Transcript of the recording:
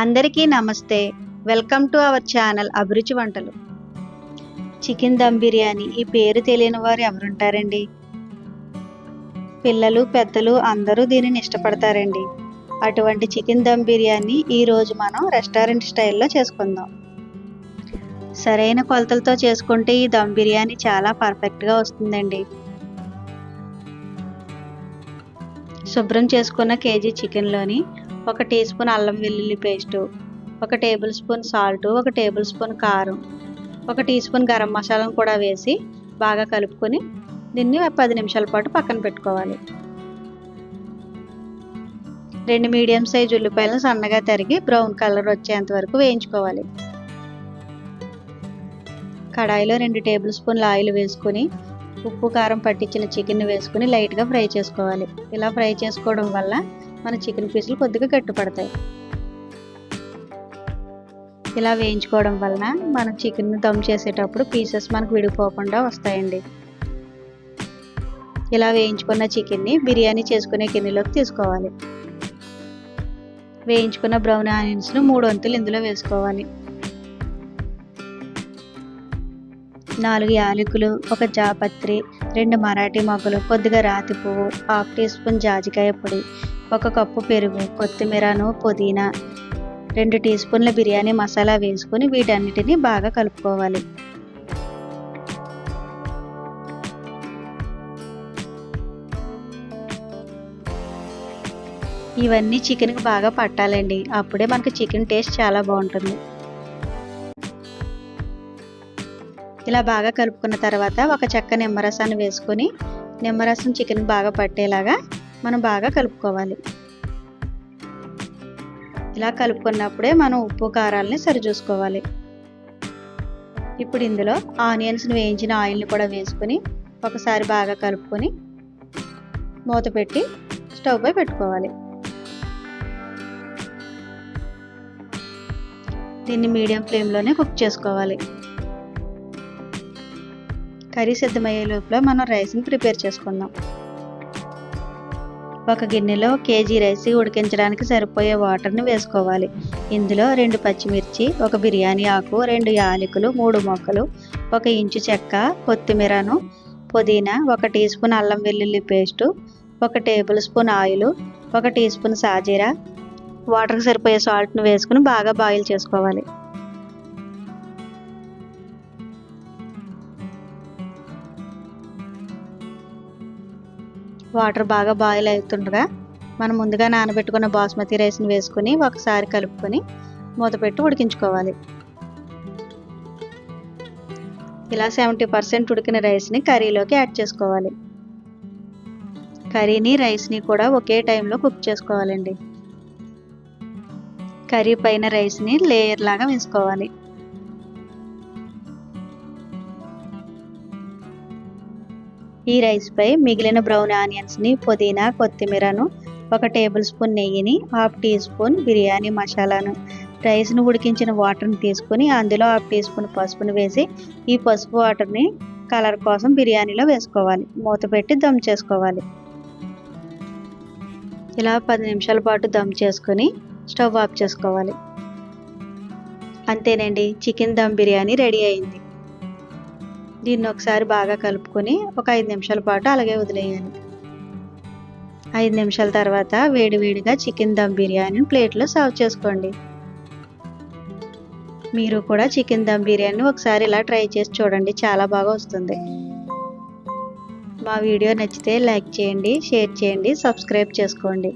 అందరికీ నమస్తే. Welcome to our channel అభిరుచి వంటలు. చికెన్ దమ్ బిర్యానీ ఈ పేరు తెలియని వారు ఎవరుంటారండి? పిల్లలు పెద్దలు అందరూ దీనిని ఇష్టపడతారండి. అటువంటి చికెన్ దమ్ బిర్యానీ ఈరోజు మనం రెస్టారెంట్ స్టైల్లో చేసుకుందాం. సరైన కొలతలతో చేసుకుంటే ఈ దమ్ బిర్యానీ చాలా పర్ఫెక్ట్గా వస్తుందండి. శుభ్రం చేసుకున్న కేజీ చికెన్లోని ఒక టీ స్పూన్ అల్లం వెల్లుల్లి పేస్టు ఒక టేబుల్ స్పూన్ సాల్ట్ ఒక టేబుల్ స్పూన్ కారం ఒక టీ స్పూన్ గరం మసాలాను కూడా వేసి బాగా కలుపుకొని దీన్ని పది నిమిషాల పాటు పక్కన పెట్టుకోవాలి. రెండు మీడియం సైజ్ ఉల్లిపాయలను సన్నగా తరిగి బ్రౌన్ కలర్ వచ్చేంత వరకు వేయించుకోవాలి. కడాయిలో రెండు టేబుల్ స్పూన్ల ఆయిల్ వేసుకొని ఉప్పు కారం పట్టించిన చికెన్ వేసుకుని లైట్గా ఫ్రై చేసుకోవాలి. ఇలా ఫ్రై చేసుకోవడం వల్ల మన చికెన్ పీసులు కొద్దిగా గట్టిపడతాయి. ఇలా వేయించుకోవడం వలన మనం చికెన్ దమ్ చేసేటప్పుడు పీసెస్ మనకు విడిపోకుండా వస్తాయండి. ఇలా వేయించుకున్న చికెన్ని బిర్యానీ చేసుకునే గిన్నెలోకి తీసుకోవాలి. వేయించుకున్న బ్రౌన్ ఆనియన్స్ను మూడు వంతులు ఇందులో వేసుకోవాలి. నాలుగు యాలకులు ఒక జాపత్రి రెండు మరాఠీ మొగ్గలు కొద్దిగా రాతి పువ్వు హాఫ్ టీ స్పూన్ జాజికాయ పొడి ఒక కప్పు పెరుగు కొత్తిమీరను పుదీనా రెండు టీ స్పూన్ల బిర్యానీ మసాలా వేసుకొని వీటన్నిటిని బాగా కలుపుకోవాలి. ఇవన్నీ చికెన్కి బాగా పట్టాలండి. అప్పుడే మనకి చికెన్ టేస్ట్ చాలా బాగుంటుంది. ఇలా బాగా కలుపుకున్న తర్వాత ఒక చెక్క నిమ్మరసాన్ని వేసుకొని నిమ్మరసం చికెన్ బాగా పట్టేలాగా మనం బాగా కలుపుకోవాలి. ఇలా కలుపుకున్నప్పుడే మనం ఉప్పు కారాలని సరిచూసుకోవాలి. ఇప్పుడు ఇందులో ఆనియన్స్ని వేయించిన ఆయిల్ని కూడా వేసుకొని ఒకసారి బాగా కలుపుకొని మూత పెట్టి స్టవ్ పై పెట్టుకోవాలి. దీన్ని మీడియం ఫ్లేమ్లోనే కుక్ చేసుకోవాలి. కర్రీ సిద్ధమయ్యే లోపల మనం రైస్ని ప్రిపేర్ చేసుకుందాం. ఒక గిన్నెలో కేజీ రైస్ ఉడికించడానికి సరిపోయే వాటర్ని వేసుకోవాలి. ఇందులో రెండు పచ్చిమిర్చి ఒక బిర్యానీ ఆకు రెండు యాలకులు మూడు మొక్కలు ఒక ఇంచు చెక్క కొత్తిమీరను పుదీనా ఒక టీ స్పూన్ అల్లం వెల్లుల్లి పేస్టు ఒక టేబుల్ స్పూన్ ఆయిల్ ఒక టీ స్పూన్ సాజీరా. వాటర్కి సరిపోయే సాల్ట్ను వేసుకుని బాగా బాయిల్ చేసుకోవాలి. వాటర్ బాగా బాయిల్ అవుతుండగా మనం ముందుగా నానబెట్టుకున్న బాస్మతి రైస్ని వేసుకుని ఒకసారి కలుపుకొని మూత పెట్టి ఉడికించుకోవాలి. ఇలా సెవెంటీ పర్సెంట్ ఉడికిన రైస్ని కర్రీలోకి యాడ్ చేసుకోవాలి. కర్రీని రైస్ని కూడా ఒకే టైంలో కుక్ చేసుకోవాలండి. కర్రీ పైన రైస్ని లేయర్ లాగా వేసుకోవాలి. ఈ రైస్పై మిగిలిన బ్రౌన్ ఆనియన్స్ని పుదీనా కొత్తిమీరను ఒక టేబుల్ స్పూన్ నెయ్యిని హాఫ్ టీ స్పూన్ బిర్యానీ మసాలాను. రైస్ను ఉడికించిన వాటర్ని తీసుకొని అందులో హాఫ్ టీ స్పూన్ పసుపును వేసి ఈ పసుపు వాటర్ని కలర్ కోసం బిర్యానీలో వేసుకోవాలి. మూత పెట్టి దమ్ చేసుకోవాలి. ఇలా పది నిమిషాల పాటు దమ్ చేసుకొని స్టవ్ ఆఫ్ చేసుకోవాలి. అంతేనండి. చికెన్ దమ్ బిర్యానీ రెడీ అయింది. దీన్ని ఒకసారి బాగా కలుపుకొని ఒక ఐదు నిమిషాల పాటు అలాగే వదిలేయాలి. ఐదు నిమిషాల తర్వాత వేడివేడిగా చికెన్ దమ్ బిర్యానీని ప్లేట్లో సర్వ్ చేసుకోండి. మీరు కూడా చికెన్ దమ్ బిర్యానీ ఒకసారి ఇలా ట్రై చేసి చూడండి చాలా బాగా వస్తుంది. మా వీడియో నచ్చితే లైక్ చేయండి షేర్ చేయండి సబ్స్క్రైబ్ చేసుకోండి.